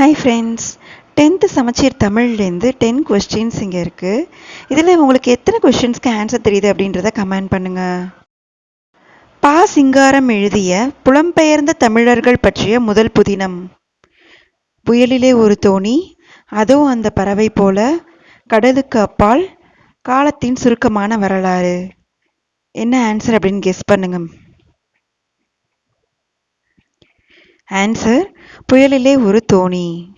Hi friends tenth சமச்சீர் தமிழ்லேருந்து ten questions இங்கே இருக்குது இதில் உங்களுக்கு எத்தனை கொஸ்டின்ஸ்க்கு ஆன்சர் தெரியுது அப்படின்றத கமெண்ட் பண்ணுங்கள் பா சிங்காரம் எழுதிய புலம்பெயர்ந்த தமிழர்கள் பற்றிய முதல் புதினம். புயலிலே ஒரு தோணி அதோ அந்த பறவை போல கடலுக்கு அப்பால் காலத்தின் சுருக்கமான வரலாறு. என்ன ஆன்சர் அப்படின்னு கெஸ் பண்ணுங்கள் ஆன்சர் புயலிலே ஒரு தோணி.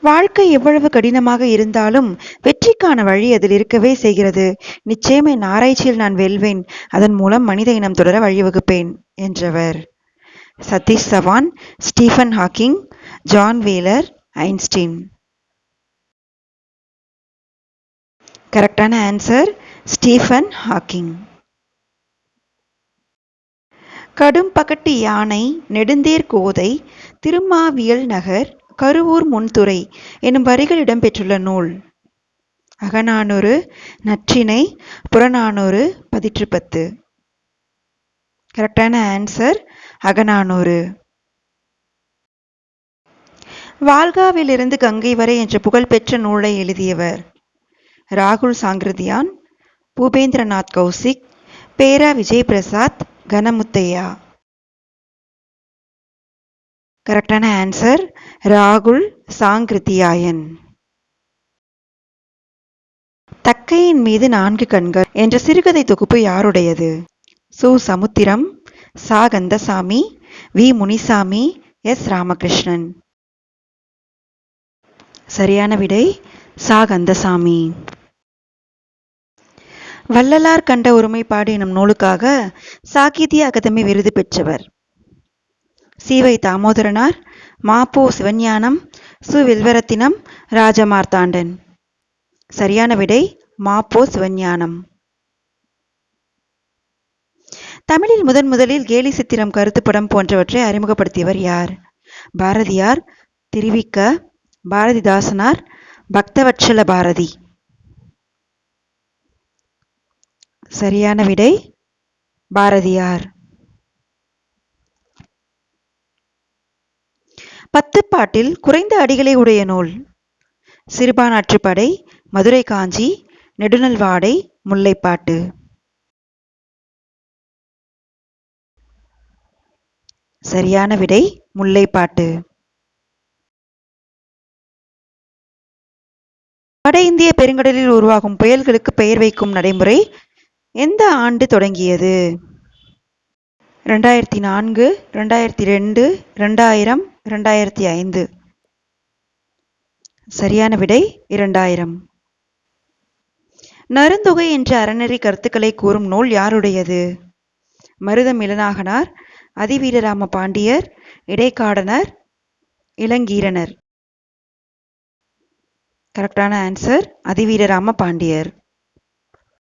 வாழ்க்கை எவ்வளவு கடினமாக இருந்தாலும் வெற்றிக்கான வழி அதில் இருக்கவே செய்கிறது. நிச்சயம் என் ஆராய்ச்சியில் நான் வெல்வேன். அதன் மூலம் மனித இனம் தொடர வழிவகுப்பேன் என்றவர். Satish Chavan Stephen Hawking John Wheeler Einstein. கரெக்டான ஆன்சர் ஸ்டீஃபன் ஹாக்கிங். கடும் பகட்டு யானை நெடுந்தேர் கோதை திருமாவியல் நகர் கருவூர் முன்துறை எனும் வரிகள் இடம்பெற்றுள்ள நூல். அகநானூறு நற்றினை புறநானூறு பதிற்று பத்து கரெக்டான ஆன்சர் அகநானூறு. வால்காவிலிருந்து கங்கை வரை என்ற புகழ்பெற்ற நூலை எழுதியவர் ராகுல் சாங்கிருதியான் பூபேந்திரநாத் கௌசிக் பேரா விஜய் பிரசாத் கனமுத்தையா? கரெக்டான ஆன்சர் ராகுல் சாங்கிருத்தியாயன். தக்கையின் மீது நான்கு கண்கள் என்ற சிறுகதை தொகுப்பு யாருடையது? சு. சமுத்திரம் சா. கந்தசாமி வி. முனிசாமி எஸ். ராமகிருஷ்ணன். சரியான விடை சா. கந்தசாமி. வள்ளலார் கண்ட ஒருமைப்பாடு எனும் நூலுக்காக சாகித்ய அகாதமி விருது பெற்றவர். சீவை தாமோதரனார் மாப்போ சிவஞானம் சு. வில்வரத்தினம் ராஜமார்த்தாண்டன். சரியான விடை மாப்போ சிவஞானம். தமிழில் முதன் முதலில் கேலி சித்திரம் கருத்துப்படம் போன்றவற்றை அறிமுகப்படுத்தியவர் யார்? பாரதியார் திருவிக்க பாரதிதாசனார் பக்தவட்சல பாரதி. சரியான விடை பாரதியார். பத்து பாட்டில் குறைந்த அடிகளை உடைய நூல் சிறுபானாற்றுப்படை மதுரை காஞ்சி நெடுநல்வாடை முல்லைப்பாட்டு. சரியான விடை முல்லைப்பாட்டு. வட இந்திய பெருங்கடலில் உருவாகும் புயல்களுக்கு பெயர் வைக்கும் நடைமுறை எந்த ஆண்டு தொடங்கியது? ரெண்டாயிரத்தி நான்கு ரெண்டாயிரத்தி ரெண்டு ரெண்டாயிரம் ரெண்டாயிரத்தி ஐந்து சரியான விடை இரண்டாயிரம். நருந்தொகை என்ற அறநெறி கருத்துக்களை கூறும் நூல் யாருடையது? மருதம் இளநாகனார் அதிவீரராம பாண்டியர் இடைக்காடனர் இளங்கீரனர். கரெக்டான ஆன்சர் அதிவீரராம பாண்டியர்.